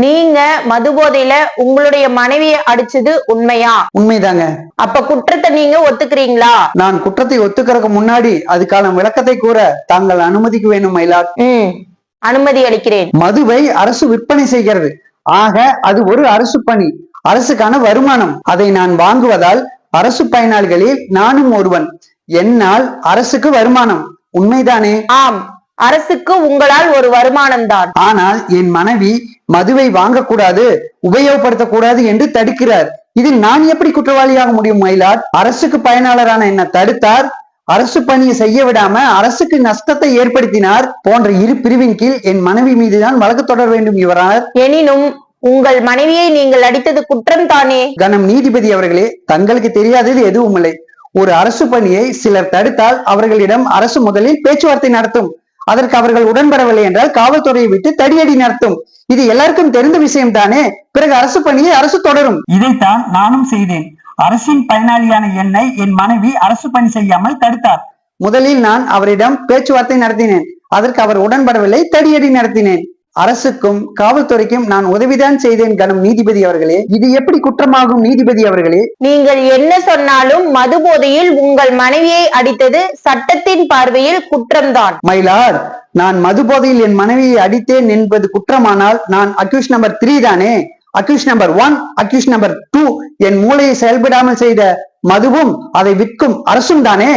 நீங்க மது போதையில உங்களுடைய மனைவியை அடிச்சது உண்மையா? உண்மைதாங்க. அப்ப குற்றத்தை நீங்க ஒத்துக்கிறீங்களா? நான் குற்றத்தை ஒத்துக்கறதுக்கு முன்னாடி அதுக்கான விளக்கத்தை கூற தாங்கள் அனுமதிக்கு வேணும் மயிலாட் ம். அனுமதி அளிக்கிறேன். மதுவை அரசு விற்பனை செய்கிறது. ஆக அது ஒரு அரசு பணி. அரசுக்கான வருமானம். அதை நான் வாங்குவதால் அரசு பயனாளிகளில் நானும் ஒருவன். என்னால் அரசுக்கு வருமானம். உண்மைதானே? ஆம். அரசுக்கு உங்களால் ஒரு வருமானம் தான். ஆனால் என் மனைவி மதுவை வாங்கக்கூடாது உபயோகப்படுத்தக்கூடாது என்று தடுக்கிறார். இதில் நான் எப்படி குற்றவாளியாக முடியும் மயிலாட் அரசுக்கு பயனாளரான என்ன தடுத்தார். அரசு பணியை செய்ய விடாம அரசுக்கு நஷ்டத்தை ஏற்படுத்தினார் போன்ற இரு பிரிவின் கீழ் என் மனைவி மீதுதான் வழக்கு தொடர வேண்டும் இவரால் எனினும் உங்கள் மனைவியை நீங்கள் அடித்தது குற்றம் தானே? கனம் நீதிபதி அவர்களே தங்களுக்கு தெரியாதது எதுவும் இல்லை ஒரு அரசு பணியை சிலர் தடுத்தால் அவர்களிடம் அரசு முதலில் பேச்சுவார்த்தை நடத்தும். அதற்கு அவர்கள் உடன்படவில்லை என்றால் காவல்துறையை விட்டு தடியடி நடத்தும். இது எல்லாருக்கும் தெரிந்த விஷயம் தானே பிறகு அரசு பணியை அரசு தொடரும். இதைத்தான் நானும் செய்தேன். அரசின் பயனாளியான என்னை என் மனைவி அரசு பணி செய்யாமல் தடுத்தார். முதலில் நான் அவரிடம் பேச்சுவார்த்தை நடத்தினேன். அதற்கு அவர் உடன்படவில்லை தடியடி நடத்தினேன். அரசுக்கும் காவல்துறைக்கும் நான் உதவிதான் செய்தேன் கனம் நீதிபதி அவர்களே. இது எப்படி குற்றமாகும் நீதிபதி அவர்களே? நீங்கள் என்ன சொன்னாலும் மது போதையில் உங்கள் மனைவியை அடித்தது சட்டத்தின் பார்வையில் குற்றம்தான். மயிலார் நான் மது போதையில் என் மனைவியை அடித்தேன் என்பது குற்றமானால் நான் அக்யூஸ் நம்பர் த்ரீ தானே? Accused number one accused number two என் மூளையை செயல்படாமல் செய்த மதுவும் அதை விற்கும் அரசும் தானே?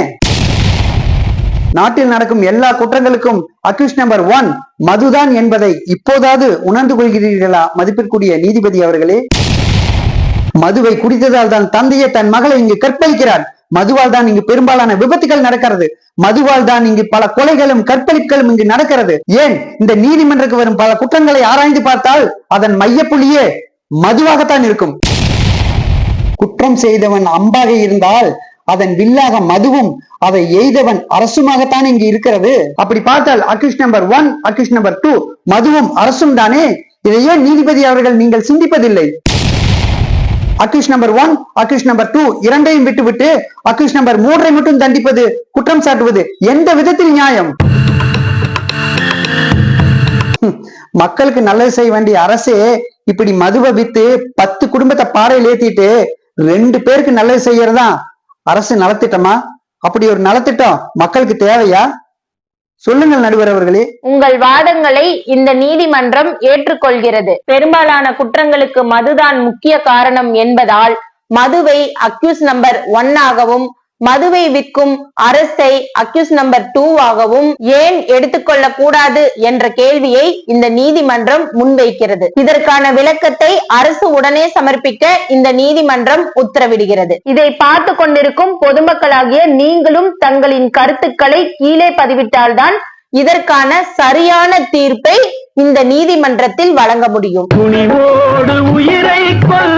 நாட்டில் நடக்கும் எல்லா குற்றங்களுக்கும் அக்யூஸ் நம்பர் ஒன் மதுதான் என்பதை இப்போதாவது உணர்ந்து கொள்கிறீர்களா? மதிப்பிற்குரிய நீதிபதி அவர்களே. மதுவை குடித்ததால் தான் தந்தையே தன் மகளை இங்கு கற்பழிக்கிறார். மதுவால் தான் இங்கு பெரும்பாலான விபத்துகள் நடக்கிறது. மதுவால் தான் இங்கு பல கொலைகளும் கற்பழிப்புகளும் இங்கு நடக்கிறது. ஏன்? இந்த நீதிமன்றத்துக்கு வரும் பல குற்றங்களை ஆராய்ந்து பார்த்தால் அதன் மையப்புள்ளியே மதுவாகத்தான் இருக்கும். குற்றம் செய்தவன் அம்பாக இருந்தால் அதன் வில்லாக மதுவும் அதை எய்தவன் அரசுமாகத்தான் இங்கு இருக்கிறது. அப்படி பார்த்தால் accused number one accused number two மதுவும் அரசும் தானே? இதை ஏன் நீதிபதி அவர்கள் நீங்கள் சிந்திப்பதில்லை? Accused number one accused number two இரண்டையும் விட்டுவிட்டு அக்யூஸ் நம்பர் மூன்றை மட்டும் தண்டிப்பது குற்றம் சாட்டுவது எந்த விதத்தில் நியாயம்? மக்களுக்கு நல்லது செய்ய வேண்டிய அரசே இப்படி மதுவை வித்து பத்து குடும்பத்தை பாறையில் ஏத்திட்டு ரெண்டு பேருக்கு நல்லது செய்யறதான் அரசு நலத்திட்டமா? அப்படி ஒரு நலத்திட்டம் மக்களுக்கு தேவையா? சொல்லுங்கள் நடுவர் அவர்களே. உங்கள் வாதங்களை இந்த நீதிமன்றம் ஏற்றுக்கொள்கிறது. பெரும்பாலான குற்றங்களுக்கு மதுதான் முக்கிய காரணம் என்பதால் மதுவை அக்யூஸ் நம்பர் ஒன்னாகவும் ஆகவும் மதுவை விற்கும் அரசை அக்யூஸ் நம்பர் டூவாகவும் ஏன் எடுத்துக்கொள்ள கூடாது என்ற கேள்வியை இந்த நீதிமன்றம் முன்வைக்கிறது. இதற்கான விளக்கத்தை அரசு உடனே சமர்ப்பிக்க இந்த நீதிமன்றம் உத்தரவிடுகிறது. இதை பார்த்து கொண்டிருக்கும் பொதுமக்களாகிய நீங்களும் தங்களின் கருத்துக்களை கீழே பதிவிட்டால்தான் இதற்கான சரியான தீர்ப்பை இந்த நீதிமன்றத்தில் வழங்க முடியும். உயிரை கொல்